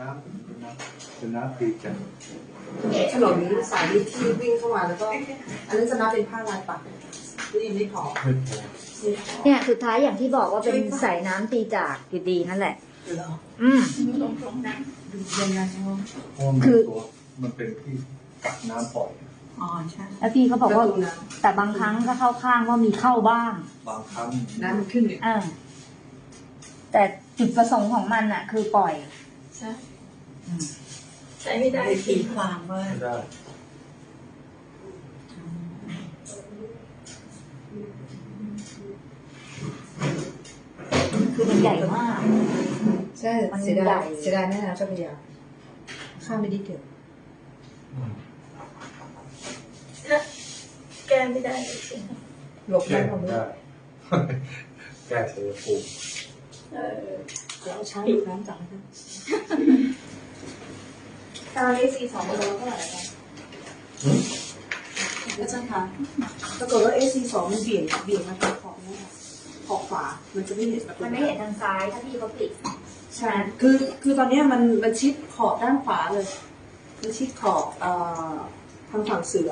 น้ำเป็นน้ำเป็นน้ำตีจันถนนสายนี้ที่วิ่งเข้ามาแล้วก็ อันนั้นจะนับเป็นผ้าลายปักหรือยังไม่พอไม่พอไม่พอเนี่ยสุดท้ายอย่างที่บอกว่าเป็นสายน้ำตีจากอยู่ดีนั่นแหละเหรออืมดูยังไงเนาะเพราะมันคือตัวมันเป็นที่กักน้ำปล่อยอ๋อใช่แล้วพี่เขาบอกว่าประตูน้แต่บางครั้งก็เข้าข้างว่ามีเข้าบ้าง บางครั้งน้ำมันขึ้นเนี่ยเออแต่จุดประสงค์ของมันอะคือปล่อย ใช่อืมใช้ไม่ได้ได้ตีความว่าไม่ได้คือมันใหญ่มาก ใช่มันเสียใหญ่ ดายเสียดายแม่น้ำเจ้าพระยาข้ามไม่ได้เกิดถ้าแก้ไม่ได้ใช่ไหมหลบแก้ได้ความรู้ได้แก้เสียภูมิเออ เดี๋ยวเอาช้างดูดน้ำจับนะ ตอนนี้สี่สองโลเท่าไหร่คะอาจารย์คะปรากฏว่า AC สองมันเบี่ยงเบี่ยงมาทางขอบนี่ค่ะขอบขวา มันจะไม่เห็นประตูมันไม่เห็นทางซ้ายถ้าพี่เขาปิดใช่คือคือตอนเนี้ยมันมันชิดขอบด้านขวาเลยมันชิดขอบเอ่อทางฝั่งเสือ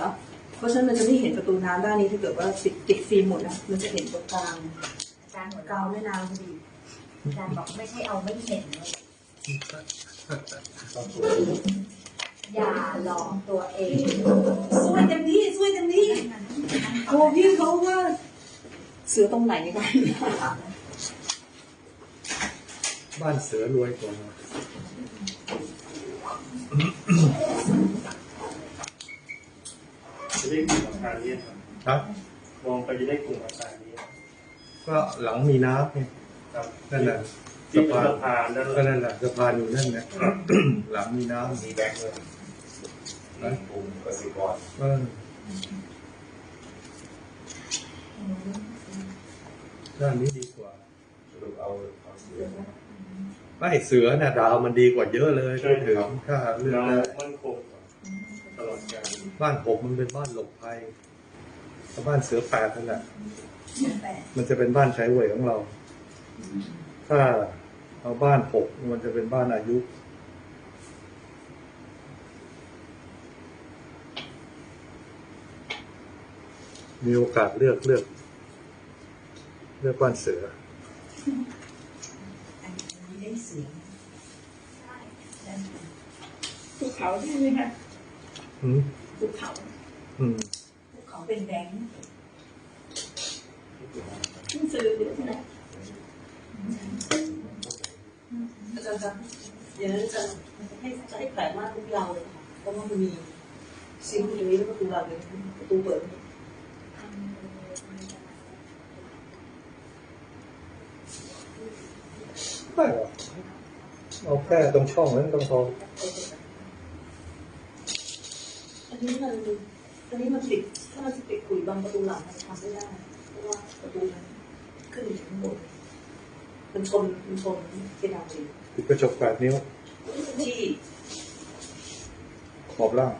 เพราะฉะนั้นมันจะไม่เห็นประตูน้ำด้านนี้ถ้าเกิดว่าติดติดฟิล์มหมดนะมันจะเห็นตรงกลางอาจารย์หัวกลางเราะแม่น้ำพอดีอาจารย์บอกไม่ใช่เอาไม่เห็นเลย อย่าหลอกตัวเองสวยเต็มที่สวยเต็มที่โอ้พี่เขาว่าเสือตรงไหนกันบ้านเสือรวยกว่าจะได้กลุ่มอาคารนี้ครับครับ มองไปจะได้กลุ่มอาคารนี้ ก็หลังมีน้ำไงครับนั่นแหละ ที่สะเป็นพานสะพานนั่นแหก็ละนั่นแหละสะพานอยู่นั่นนะหลังมีน้ำมีแบงค์เลยนั่นกลุ่มกสิกรเออด้านนี้ดีกว่าสรุปเอาเอาเสือไม่เสือน่ะดาวมันดีกว่าเยอะเลยใช่ก็ถึงครับถ้าเลือกเราได้มั่นคงตลอดกาลบ้านผมมันเป็นบ้านหลบภัยถ้าบ้านเสือแปดนั่นแหละมันจะเป็นบ้านใช้เวยของเรา ถ้า เอาบ้านหกมันจะเป็นบ้านอายุ มีโอกาสเลือกเลือก เลือกบ้านเสืออันนี้ได้เสียงภูเขาใช่ไหมคะอืมภูเขา อืมภูเขาเป็นแบงค์เพิ่งซื้อเดี๋ยวนะ อาจารย์ครับอย่างนั้นจะให้ให้แปลกมากทุกเราเลยค่ะเพราะว่ามันมีซิงค์อยู่ตรงนี้แล้วประตูเราเลยประตูเปิดไม่หรอกเอาแค่ตรงช่องนั้นต้องพออันนี้มันอันนี้มันติดถ้ามันติดขุยบางประตูหลังมันทำไม่ได้เพราะว่าประตูมันขึ้นอยู่ข้างบนมันชนมันชนเพดานจริง กระจกแปดนิ้ว ที่ขอบล่าง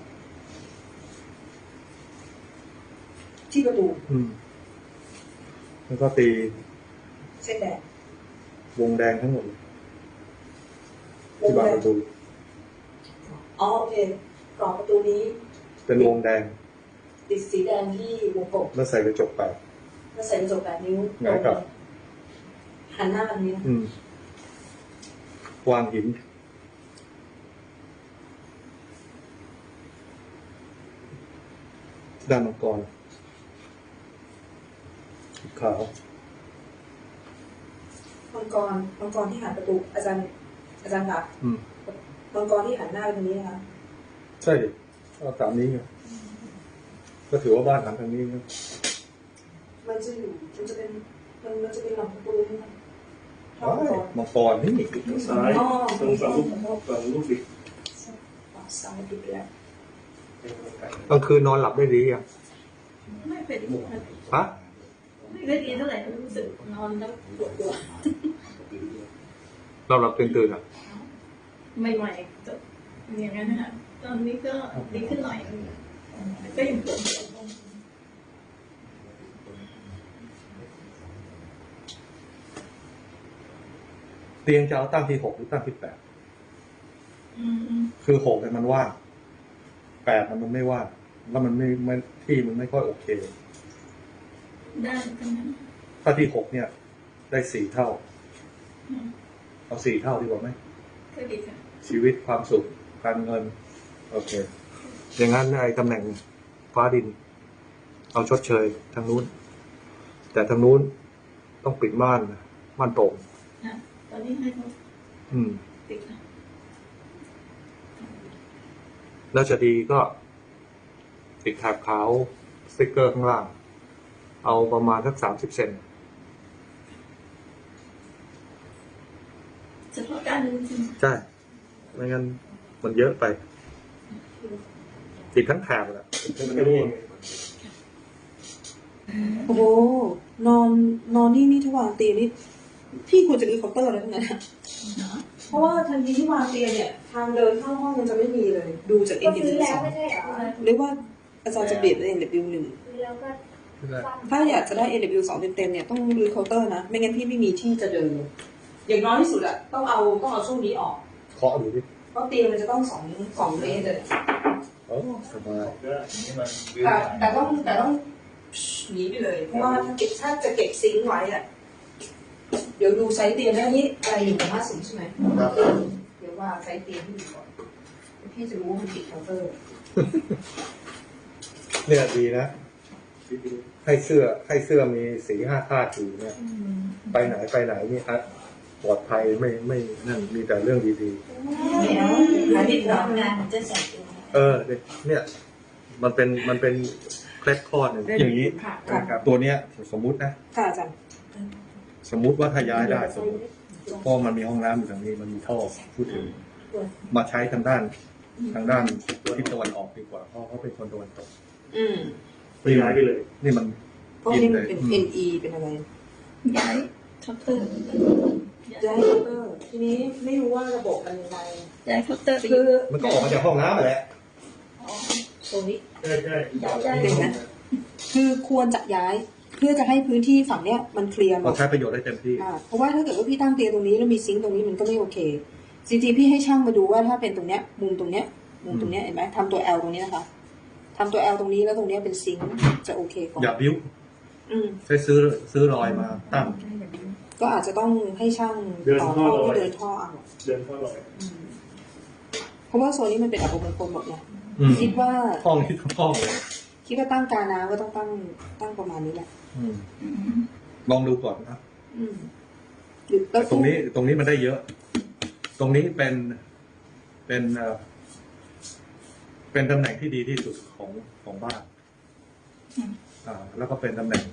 ที่ประตูอืม แล้วก็ตีเส้นแดงวงแดงทั้งหมดวที่งบานแดปงระตู อ๋อโอเคกรอบประตูนี้ เป็นวงแดงติดสีแดงที่วงกบแล้วใส่กระจกแปด แล้วใส่กระจกแปดนิ้วหงายกลับ หันหน้าแบบนี้นะอืม วางหิน ด้านมังกรสีขาวมังกรมังกรที่หันประตู อาจารย์ อาจารย์ค่ะอืมมังกรที่หันหน้าไปทางนี้นะคะ ใช่ดิเอาตามนี้ไงก็ถือว่าบ้านหันทางนี้นะมันจะอยู่ มันจะเป็น มันมันจะเป็นหลังประตูนี่นะถ้า ว้ามังกรยมังกรนี่ซ้ายตรงฝั่งลูกฝั่งลูกบิดฝั่งซ้ายติดแล้วกลางคืนนอนหลับได้ดีอะไม่เป็นฮะไม่ได้ดีเท่าไหร่รู้สึกนอนแล้วปวดหัวเราหลับตื่นตื่นๆอะใหม่ๆก็อย่างนั้นนะคะตอนนี้ก็ดีขึ้นหน่อยก็ยังปวดหัว เตียงจะเอาตั้งที่หกหรือตั้งที่แปดอืมอืมคือหกเนี่ยมันว่างแปดมันมันไม่ว่างแล้วมันไม่ไม่ที่มันไม่ค่อยโอเค ได้ทั้งนั้นถ้าที่หกเนี่ย ได้สี่เท่าอืมเอาสี่เท่าดีกว่าไหมก็ดีค่ะชีวิตความสุขการเงิน โอเค อย่างนั้นไอ้ตำแหน่งฟ้าดิน เอาชดเชยทางนู้น แต่ทางนู้นต้องปิดม่านนะม่านโป่ง อะตอนนี้ให้เขาอืม ติดค่ะแล้วจะดีก็ ติดแถบขาวสติกเกอร์ข้างล่าง เอาประมาณสักสามสิบเซนเฉพาะการจริงใช่ไม่งั้นมันเยอะไป ติดทั้งแถบแหละมันก็นี่ไงโอ้โหนอนนอนนี่นี่ถ้าวางเตียงนี่ พี่ควรจะมีเคาน์เตอร์แล้วทั้งนั้นอะๆเนาะเพราะว่าทันทีที่วางเตียงเนี่ย ทางเดินเข้าห้องมันจะไม่มีเลย ดูจากเอ็ก็นดีซื้อสแล้วองไม่ใช่เหรอหรือว่าอาจารย์จะเปลี่ยนเป็น NW หนึ่งซื้อแล้วก็ซ่อมถ้าอยากจะได้ NW สองเต็มๆเนี่ยต้องรื้อเคาน์เตอร์นะ ไม่งั้นพี่ไม่มีที่จะเดินเลยอย่างน้อยที่สุดอะต้องเอาต้องเอาช่วงนี้ออก เคาะดูดิเพราะเตียงมันจะต้องสองสองเมตรเลย โอ้สบายก็นี่มันแต่แต่ต้องแต่ต้องหนีไปเลยเพราะว่าถ้าเก็บถ้าจะเก็บซิงค์ไว้อะ เดี๋ยวดูไซส์เตียงได้นี่อะไรหนึ่งห้าสิบใช่ไหมครับเดี๋ยวว่าไซส์เตียงที่ดูก่อนพี่จะรู้ว่ามันติดเคาน์เตอร์เนี่ยดีนะให้เสื้อให้เสื้อมีสีห้าคาดอยู่เนี่ย ไปไหนไปไหนนี่อะปลอดภัยไม่ไม่นั่นมีแต่เรื่องดีเดี๋ยวหาที่ทำงานผมจะใส่ตัวๆ เออเนี่ย มันเป็นมันเป็นเคล็ดข้อหนึ่งอย่างนี้ ค่ะนะครับตัวเนี้ยสมมุตินะ ค่ะอาจารย์ สมมุติว่าถ้าย้ายได้สมมติเพราะมันมีห้องน้ำอยู่ทางนี้มันมีท่อพูดถึงมาใช้ทางด้านทางด้านทิศตะวันออกดีกว่าเพราะเขาเป็นคนตะวันตกอืมไปย้ายไปเลย นี่มันเพราะนี่มันเป็น NE เป็นอะไร ย้ายเคาน์เตอร์ย้ายเคาน์เตอร์ ทีนี้ไม่รู้ว่าระบบมันยังไงย้ายเคาน์เตอร์ไปคือมันก็ออกมาจากห้องน้ำมาแหละตรงนี้ใช่ใช่ย้ายได้เป็นไหมคือควรจะย้าย เพื่อจะให้พื้นที่ฝั่งเนี้ยมันเคลียร์หมเราดใช้ประโยชน์ได้เต็มที่ อ่าเพราะว่าถ้าเกิดว่าพี่ตั้งเตียงตรงนี้แล้วมีซิงค์ตรงนี้มันก็ไม่โอเคจริงๆพี่ให้ช่างมาดูว่าถ้าเป็นตรงเนี้ยมุมตรงเนี้ยมุมตรงเนี้ยเห็นไหมทำตัว L ตรงนี้นะคะทำตัว L ตรงนี้แล้วตรงเนี้ยเป็นซิงค์จะโอเคกว่าอย่าบิ้วอืม ใช้ซื้อซื้อรอยมาตั้ง ก็อาจจะต้องให้ช่างต่อท่อที่เดินท่อเอาเดินเข้าลอยอืมเพราะว่าโซนนี้มันเป็นอัปมงคลหมดไงอืมคิดว่าห้องที่ทั้งห้องเลยคิดว่าตั้งการน้ำก็ต้องตั้งตั้งประมาณนี้แหละอืม ลองดูก่อนนะอืมหรือแล้วตรงนี้ตรงนี้มันได้เยอะ ตรงนี้เป็นเป็นเอ่อเป็นตำแหน่งที่ดีที่สุดของของบ้านอ่าแล้วก็เป็นตำแหน่ง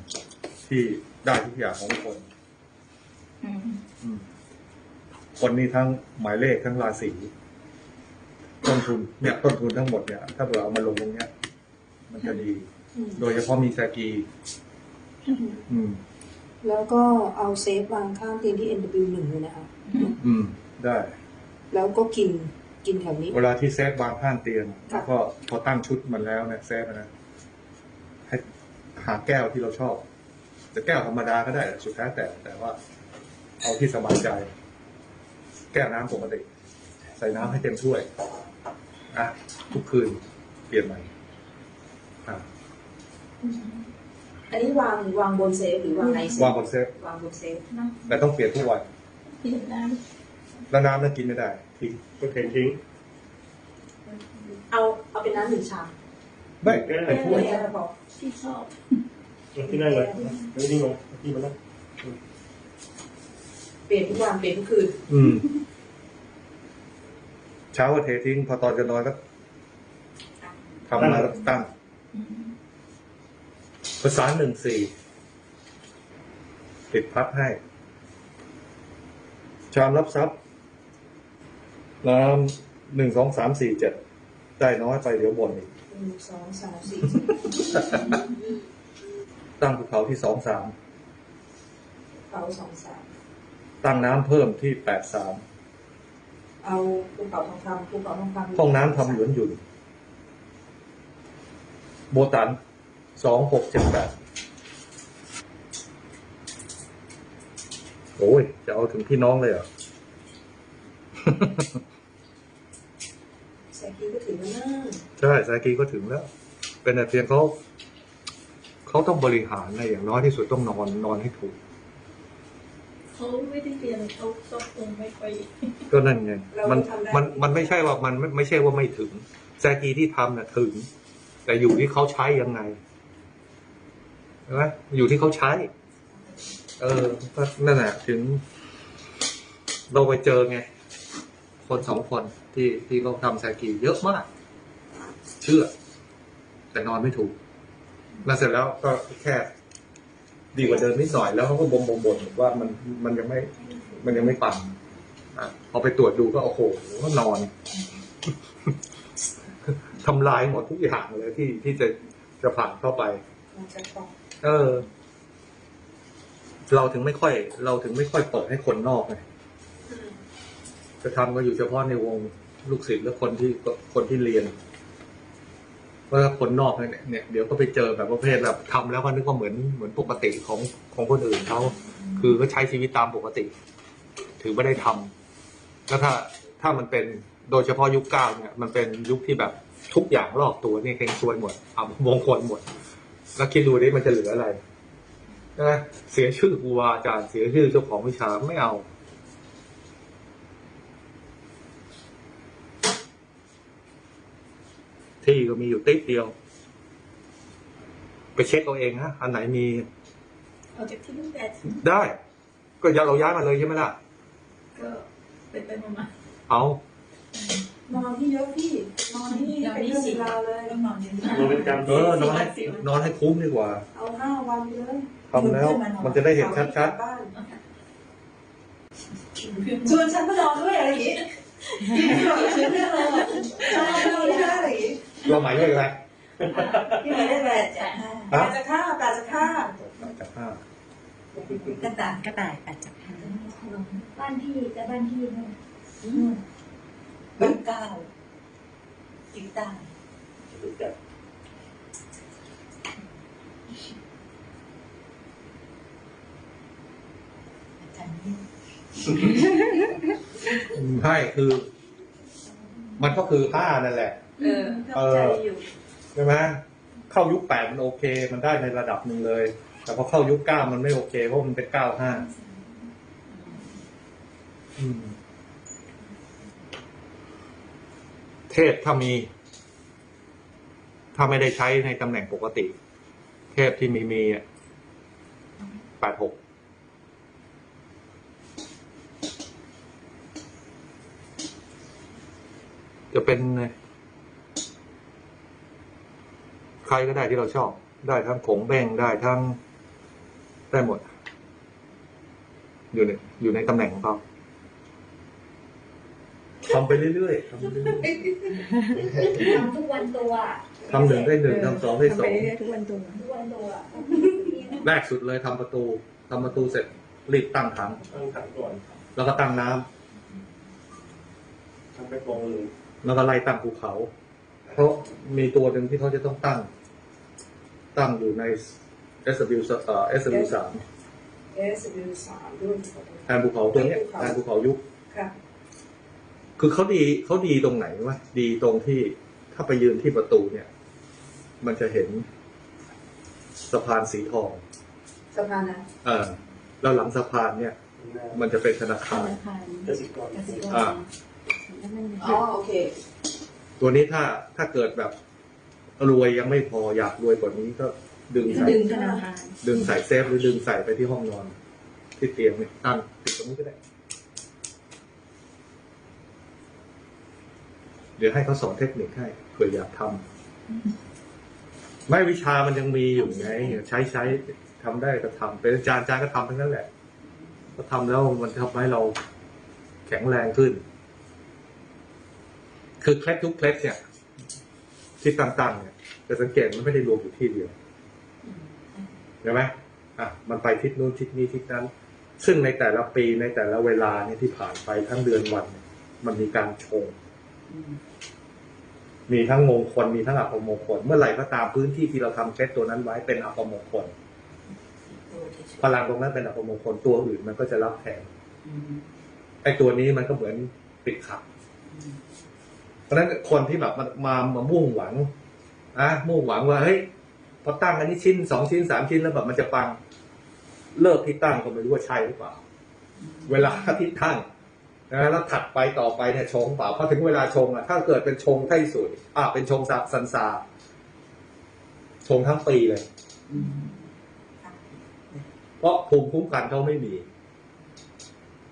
ที่ได้ทุกอย่างของคนอืมอืมคนนี้ทั้งหมายเลขทั้งราศีต้นทุนเนี่ยต้นทุนทั้งหมดเนี่ย ถ้าเผื่อเอามาลงตรงเนี้ย มันจะดีอืมโดยเฉพาะมีแซกีอืม แล้วก็เอาเซฟวางข้างเตียงที่ NW หนึ่งเลยนะคะอืม ได้ แล้วก็กินกินแถวนี้ เวลาที่เซฟวางข้างเตียงค่ะ ก็พอตั้งชุดมันแล้วเนี่ยเซฟนะให้หาแก้วที่เราชอบ จะแก้วธรรมดาก็ได้สุดแท้แต่แต่ว่า เอาที่สบายใจ แก้วน้ำปกติใส่น้ำให้เต็มถ้วยอะทุกคืนเปลี่ยนใหม่อะ อันนี้วางวางบนเซฟหรือวางในเซฟวางบนเซฟวางบนเซฟเนาะแต่ต้องเปลี่ยนทุกวันเปลี่ยนน้แล้วน้ำนั้นกินไม่ได้ทิ้งก็เททิ้ง เอาเอาเป็นน้ำหนึ่งชามไม่เป็นถ้วยแค่พอำที่ชอบที่นั่งเลยไม่นิ่งลงที่มันนั่งเปลี่ยนทุกวันเปลี่ยนทุกคืน อืม เช้าก็เททิ้ง พอตอนจะนอนก็ทำมาแล้วตั้งอืม ภาษาหนึ่งสี่ติดพับให้ ชามรับทรัพย์น้ำหนึ่งสองสามสี่เจ็ดได้น้อยไปเดี๋ยวบ่นอีกหนึ่งสองสามสี่ตั้งภูเขาที่สองสามเขาสองสามตั้งน้ำเพิ่มที่แปดสามเอาภูเขาทองคำภูเขาทองคำห้องน้ำทำหยวนหยุ่นโบตัน สองหกเจ็ดแปดโอ้ย จะเอาถึงพี่น้องเลยเหรอใช่แซกีก็ถึงแล้ว เป็นแต่เพียงเขาเขาต้องบริหารในอย่างน้อยที่สุดต้องนอนนอนให้ถูก เขาไม่ได้เรียนเขาก็คงไม่ค่อย ก็นั่นไงเรามันทำได้มันมันไม่ใช่ว่ามันไม่ไม่ใช่ว่าไม่ถึงแซกีที่ทำน่ะถึง แต่อยู่ที่เขาใช้ยังไง ใช่ไหมอยู่ที่เขาใช้ เออนั่นแหละถึง เราไปเจอไง คนสองคนที่ที่เขาทำแซกีเยอะมาก เชื่อ แต่นอนไม่ถูกแล้วเสร็จแล้วก็แค่ดีกว่าเดิมนิดหน่อยแล้วเขาก็บ่นบ่นบ่นว่ามันมันยังไม่ มันยังไม่ปังอะพอไปตรวจดูก็โอ้โหก็นอนทำลายหมดทุกอย่างเลยที่ที่จะจะผ่านเข้าไปมันจะต้อง เออ เราถึงไม่ค่อย เราถึงไม่ค่อยเปิดให้คนนอกไงจะทำก็อยู่เฉพาะในวงลูกศิษย์และคนที่คนที่เรียนเพราะถ้าคนนอกเนี่ยเนี่ยเดี๋ยวก็ไปเจอแบบประเภทแบบทำแล้วก็นึกว่าเหมือนเหมือนปกติของของคนอื่นเขาคือก็ใช้ชีวิตตามปกติ ถือไม่ได้ทำแล้วถ้าถ้ามันเป็นโดยเฉพาะยุคเก้าเนี่ย มันเป็นยุคที่แบบทุกอย่างรอบตัวนี่เฮงซวยหมดอับมงคลหมด แล้วคิดดูดิมันจะเหลืออะไรใช่ไหมเสียชื่อครูบาอาจารย์เสียชื่อเจ้าของวิชาไม่เอา ที่ก็มีอยู่ติ๊กเดียว ไปเช็คเอาเองนะอันไหนมีเอาจากที่นู่นแต่ได้ ก็ย้ายเราย้ายมาเลยใช่ไหมล่ะ ก็เป็นไปประมาณเอา นอนที่เยอะพี่นอนที่เป็นเรื่องเป็นราวเลยต้องนอนเย็นเราเป็นจำเออนอนให้นอนให้คุ้มดีกว่าเอาห้าวันไปเลยทำแล้วมันจะได้เห็นชัดบ้านชวนฉันมานอนด้วยอะไรอย่างงี้กินหน่อยชวนเพื่อนเราอะชวนเรานอนด้วยอะไรอย่างงี้ๆเราหมายเลขอะไรพี่หมายได้แปดจ้ะแปดจะฆ่าแปดจะฆ่าจากห้ากระต่ายกระต่ายแปดจับห้าบ้านพี่กับบ้านพี่เนี่ย บ้านเก้าจิตตาใช่คือ มันก็คือห้านั่นแหละ เออเข้าใจอยู่ใช่ไหมเข้ายุคแปดมันโอเค มันได้ในระดับหนึ่งเลย แต่พอเข้ายุคเก้ามันไม่โอเค เพราะมันเป็นเก้าห้าอืม เทพถ้ามี ถ้าไม่ได้ใช้ในตำแหน่งปกติ เทพที่มีมีแปดหกจะเป็น ใครก็ได้ที่เราชอบ ได้ทั้งขงเบ้งได้ทั้ง ได้หมด อยู่ในอยู่ในตำแหน่งของเขา ทำไปเรื่อยๆทำไปเรื่อยทำทุกวันตัวๆทำหนึ่งได้หนึ่งทำสองได้สองทุกวันตัวทุกวันตัวแรกสุดเลยทำประตูทำประตูเสร็จรีบตั้งถังตั้งขันก่อนแล้วก็ตั้งน้ำทำไปกองเลยแล้วก็ไล่ตั้งภูเขา เพราะมีตัวหนึ่งที่เขาจะต้องตั้ง ตั้งอยู่ใน SW สเอ่อ SW สาม S W สามด้วยแทนภูเขาตัวเนี้ยแทนภูเขายุคค่ะ คือเขาดีเขาดีตรงไหนวะดีตรงที่ถ้าไปยืนที่ประตูเนี่ย มันจะเห็นสะพานสีทอง สะพานนะเออแล้วหลังสะพานเนี่ย มันจะเป็นธนาคารเกษตรกรอ่าอ๋อโอเค ตัวนี้ถ้าถ้าเกิดแบบรวยยังไม่พออยากรวยกว่านี้ก็ดึงใส่ดึงธนาคารดึงใส่เซฟหรือดึงใส่ไปที่ห้องนอน ที่เตียงเนี่ยตั้งติดตรงนี้ก็ได้ เดี๋ยวให้เขาสอนเทคนิคให้เผื่ออยากทำไม่วิชามันยังมีอยู่ไงใช้ใช้ทำได้ก็ทำเป็นอาจารย์อาจารย์ก็ทำทั้งนั้นแหละ ก็ทำแล้วมันทำให้เราแข็งแรงขึ้น คือเคล็ดทุกเคล็ดเนี่ยที่ต่างๆเนี่ยจะสังเกตมันไม่ได้รวมอยู่ที่เดียวใช่ไหมอะมันไปทิศนู้นทิศนี้ทิศนั้น ซึ่งในแต่ละปีในแต่ละเวลาเนี่ยที่ผ่านไปทั้งเดือนวัน มันมีการชง มีทั้งมงคลมีทั้งอัปมงคล เมื่อไหร่ก็ตามพื้นที่ที่เราทำเคล็ดตัวนั้นไว้เป็นอัปมงคลพลังตรงนั้นเป็นอัปมงคลตัวอื่นมันก็จะรับแทนไอ้ตัวนี้มันก็เหมือนปิดขับ เพราะฉะนั้นคนที่แบบมามามามุ่งหวังอะมุ่งหวังว่าเฮ้ยพอตั้งอันนี้ชิ้นสองชิ้นสามชิ้นแล้วแบบมันจะปัง เลิกที่ตั้งก็ไม่รู้ว่าใช่หรือเปล่า เวลาที่ตั้ง นะแล้วถัดไปต่อไปเนี่ยชงเปล่าพอถึงเวลาชงอะถ้าเกิดเป็นชงไต้สุยอะเป็นชงซาซันซาชงทั้งปีเลย เพราะภูมิคุ้มกันเขาไม่มี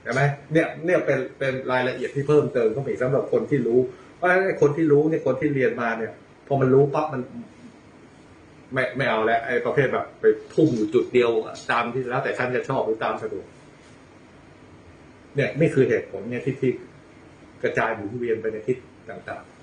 ใช่ไหมเนี่ยเนี่ยเป็นเป็นรายละเอียดที่เพิ่มเติมเข้าไปอีกสำหรับคนที่รู้ เพราะฉะนั้นไอ้คนที่รู้เนี่ยคนที่เรียนมาเนี่ย พอมันรู้ปั๊บมันไม่ไม่เอาแล้วไอ้ประเภทแบบไปทุ่มอยู่จุดเดียวตามที่แล้วแต่ฉันจะชอบหรือตามสะดวก เนี่ยนี่คือเหตุผลเนี่ยที่ที่กระจายหมุนเวียนไปในทิศต่างๆ